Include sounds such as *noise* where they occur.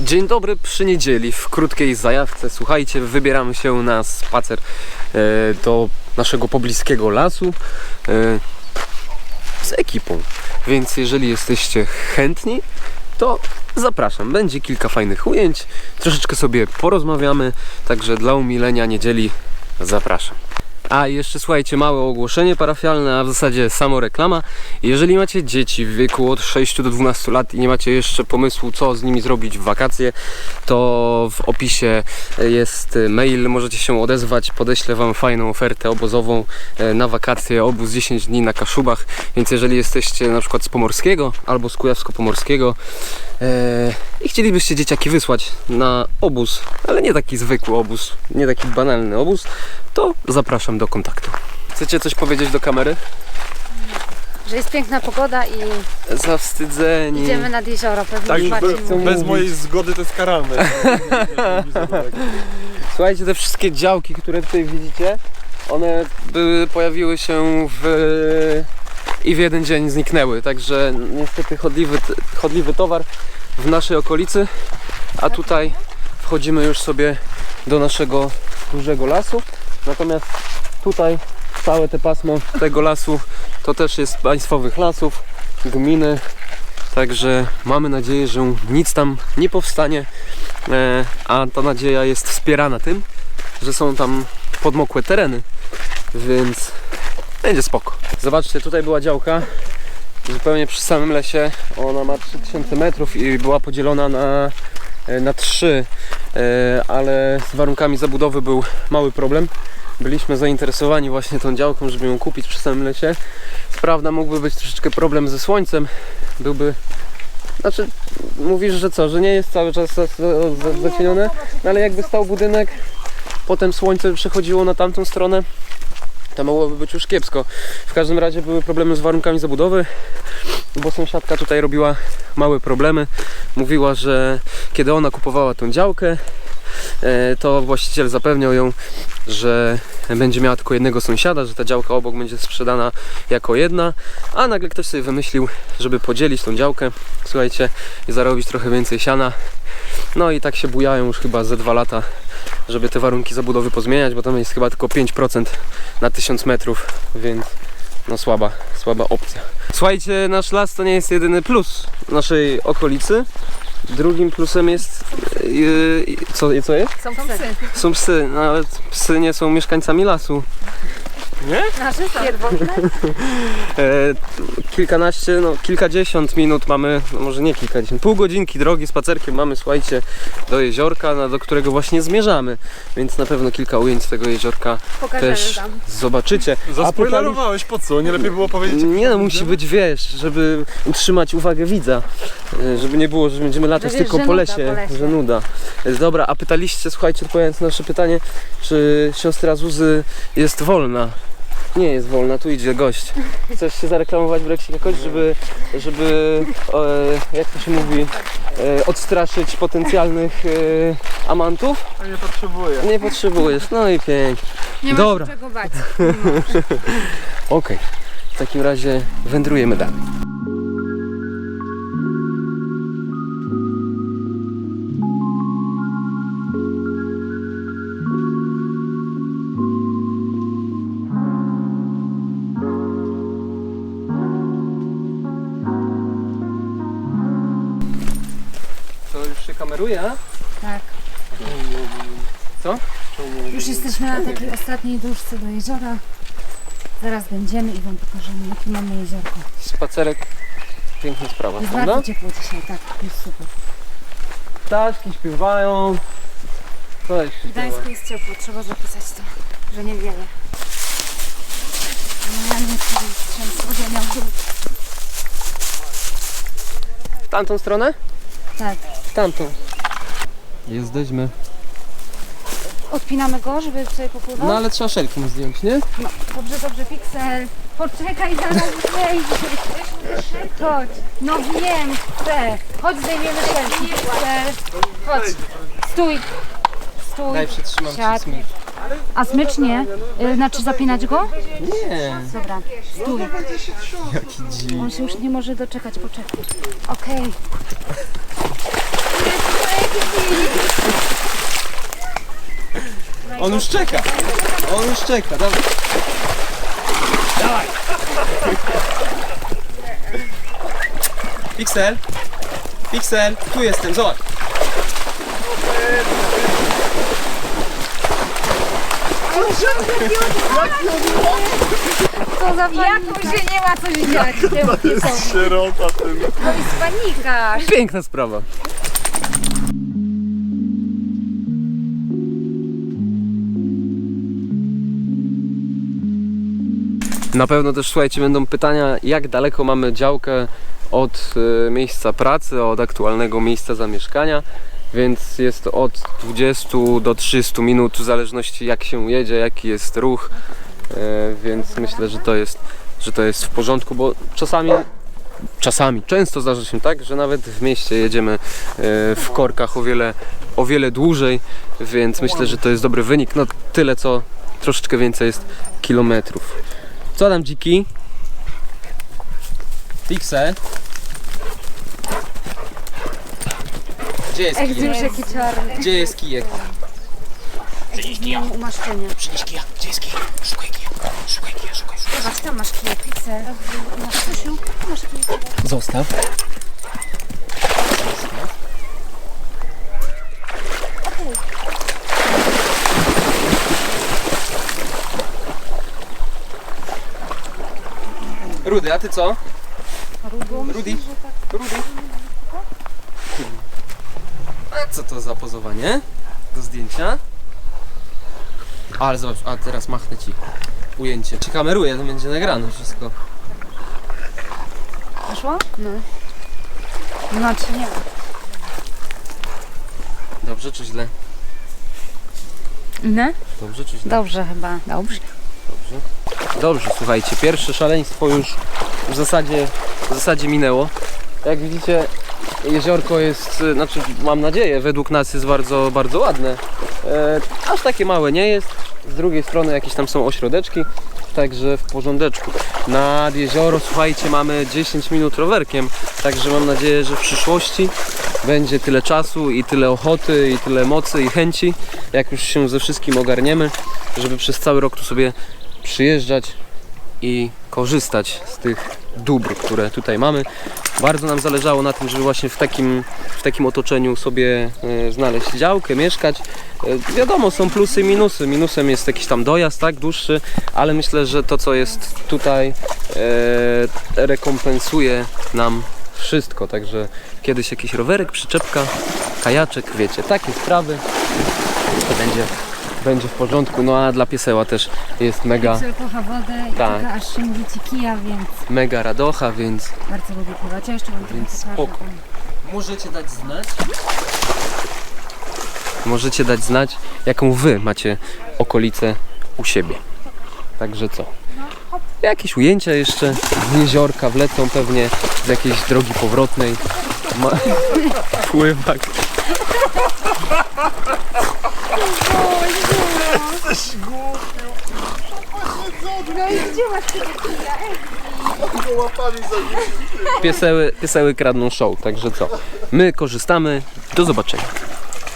Dzień dobry przy niedzieli w krótkiej zajawce. Słuchajcie, wybieramy się na spacer e, do naszego pobliskiego lasu e, z ekipą. Więc jeżeli jesteście chętni, to zapraszam. Będzie kilka fajnych ujęć, troszeczkę sobie porozmawiamy, także dla umilenia niedzieli zapraszam. A jeszcze słuchajcie, małe ogłoszenie parafialne, a w zasadzie samo reklama. Jeżeli macie dzieci w wieku od 6 do 12 lat i nie macie jeszcze pomysłu, co z nimi zrobić w wakacje, to w opisie jest mail, możecie się odezwać, podeślę Wam fajną ofertę obozową e, na wakacje, obóz 10 dni na Kaszubach, więc jeżeli jesteście na przykład z Pomorskiego albo z Kujawsko-Pomorskiego e, i chcielibyście dzieciaki wysłać na obóz, ale nie taki zwykły obóz, nie taki banalny obóz, to zapraszam do kontaktu. Chcecie coś powiedzieć do kamery? Że jest piękna pogoda i Zawstydzeni. idziemy nad jezioro. Pewnie Tak, bez, bez mojej zgody to jest karalne. *laughs* Słuchajcie, te wszystkie działki, które tutaj widzicie, one były, pojawiły się w i w jeden dzień zniknęły, także niestety chodliwy, chodliwy towar w naszej okolicy, a tutaj wchodzimy już sobie do naszego dużego lasu, natomiast tutaj całe te pasmo tego lasu to też jest państwowych lasów, gminy, także mamy nadzieję, że nic tam nie powstanie, e, a ta nadzieja jest wspierana tym, że są tam podmokłe tereny, więc będzie spoko. Zobaczcie, tutaj była działka zupełnie przy samym lesie. Ona ma 3000 metrów i była podzielona na, na trzy, e, ale z warunkami zabudowy był mały problem. Byliśmy zainteresowani właśnie tą działką, żeby ją kupić przy samym lesie. Prawda, mógłby być troszeczkę problem ze słońcem. Byłby. Znaczy, mówisz, że co, że nie jest cały czas za- za- za- zacienione, no ale jakby stał budynek, potem słońce przechodziło na tamtą stronę, to mogłoby być już kiepsko. W każdym razie były problemy z warunkami zabudowy, bo sąsiadka tutaj robiła małe problemy. Mówiła, że kiedy ona kupowała tą działkę, e, to właściciel zapewniał ją, że będzie miała tylko jednego sąsiada, że ta działka obok będzie sprzedana jako jedna, a nagle ktoś sobie wymyślił, żeby podzielić tą działkę, słuchajcie, i zarobić trochę więcej siana. No i tak się bujają już chyba ze dwa lata, żeby te warunki zabudowy pozmieniać, bo tam jest chyba tylko 5% na 1000 metrów, więc no słaba, słaba opcja. Słuchajcie, nasz las to nie jest jedyny plus naszej okolicy. Drugim plusem jest. Yy, co, co jest? Są psy. Są psy, no, ale psy nie są mieszkańcami lasu. Nasze są. Pierwotne. E, kilkanaście, no kilkadziesiąt minut mamy, no może nie kilkadziesiąt, pół godzinki drogi spacerkiem mamy, słuchajcie, do jeziorka, no, do którego właśnie zmierzamy. Więc na pewno kilka ujęć z tego jeziorka Pokażemy też tam. zobaczycie. Zaspoilerowałeś, po co? Nie lepiej było powiedzieć? Nie no, musi być, wiesz, żeby utrzymać uwagę widza, e, żeby nie było, że będziemy latać Że wiesz, tylko że po nuda lesie, po lesie. że nuda. E, Dobra, a pytaliście, słuchajcie, odpowiadając na nasze pytanie, czy siostra Zuzy jest wolna? Nie jest wolna, tu idzie gość. Chcesz się zareklamować Breksik jakoś, żeby, żeby e, jak to się mówi, e, odstraszyć potencjalnych e, amantów? Nie potrzebuję. Nie potrzebujesz, no i pięknie. Nie ma Dobra. się czego bać. *laughs* Okej, w takim razie wędrujemy dalej. Kameruje? Tak. Co? Już jesteśmy na takiej ostatniej dróżce do jeziora. Zaraz będziemy i Wam pokażemy, jakie mamy jeziorko. Spacerek, piękna sprawa, Jest prawda? bardzo ciepło dzisiaj, tak, jest super. Ptaszki śpiewają. Co jeszcze W Gdańsku jest ciepło, trzeba zapisać to, że nie wieje. No ja nie chcę trzęsł, miał dół. W tamtą stronę? Tak. Tamtą. Jesteśmy. Odpinamy go, żeby sobie popływał? No ale trzeba szelkiem zdjąć, nie? No, dobrze, dobrze, Pixel. Poczekaj, zaraz wejdziesz. Chodź. No wiem, chcę. Chodź, zdejmiemy szelki, Pixel. Chodź. Stój. Stój. Daj przytrzymam Siad. smycz. A smycz nie? Y, Znaczy zapinać go? Nie. Dobra, stój. Jaki dzik. On się już nie może doczekać, poczekaj. Okej. On już czeka. On już czeka, dawaj. Dawaj. Pixel. Pixel, tu jestem, zobacz. To za Jakoś się nie ma co dziać. To jest sierota ten. To jest panika. Piękna sprawa. Na pewno też słuchajcie, będą pytania, jak daleko mamy działkę od e, miejsca pracy, od aktualnego miejsca zamieszkania. Więc jest to od 20 do 30 minut, w zależności jak się jedzie, jaki jest ruch. E, Więc myślę, że to jest, że to jest w porządku, bo czasami czasami, często zdarza się tak, że nawet w mieście jedziemy e, w korkach o wiele, o wiele dłużej, więc myślę, że to jest dobry wynik. No tyle co troszeczkę więcej jest kilometrów. Co tam dziki? Fixe. Gdzie jest Ej, kijek? już jaki czarny. Gdzie jest kijek? Nie mam umaszczenia. Przynieś kijek. Gdzie jest kijek? Szukaj kijek. Szukaj kijek, szukaj, szukaj. Zobacz, tam masz kijek, pizzę. Masz Krzysiu, masz. Zostaw. Rudy, a ty co? Rudy? Rudy? A co to za pozowanie? Do zdjęcia? Ale zobacz, a teraz machnę ci ujęcie. Czy kameruję, to będzie nagrane wszystko. Poszło? No. Znaczy nie wiem. Dobrze czy źle? Ne? Dobrze czy źle? Dobrze chyba. Dobrze. Dobrze. Dobrze, słuchajcie, pierwsze szaleństwo już w zasadzie, w zasadzie minęło. Jak widzicie, jeziorko jest, znaczy mam nadzieję, według nas jest bardzo, bardzo ładne. E, aż takie małe nie jest. Z drugiej strony jakieś tam są ośrodeczki, także w porządeczku. Nad jezioro, słuchajcie, mamy 10 minut rowerkiem, także mam nadzieję, że w przyszłości będzie tyle czasu i tyle ochoty i tyle mocy i chęci, jak już się ze wszystkim ogarniemy, żeby przez cały rok tu sobie przyjeżdżać i korzystać z tych dóbr, które tutaj mamy. Bardzo nam zależało na tym, żeby właśnie w takim, w takim otoczeniu sobie e, znaleźć działkę, mieszkać. E, wiadomo, są plusy i minusy. Minusem jest jakiś tam dojazd, tak, dłuższy, ale myślę, że to, co jest tutaj, e, rekompensuje nam wszystko. Także kiedyś jakiś rowerek, przyczepka, kajaczek, wiecie, takie sprawy. To będzie, będzie w porządku. No a dla pieseła też jest mega, Pizzę kocha wodę i Tak. czeka aż się ci kija, więc mega radocha, więc bardzo lubię pływać. Ja jeszcze mam Więc trochę spoko. Możecie dać znać. Możecie dać znać, jaką wy macie okolicę u siebie. Także co? Jakieś ujęcia jeszcze z jeziorka wlecą pewnie z jakiejś drogi powrotnej. Ma... *laughs* Pływak. No i Pieseły, pieseły kradną show, także co? My korzystamy. Do zobaczenia.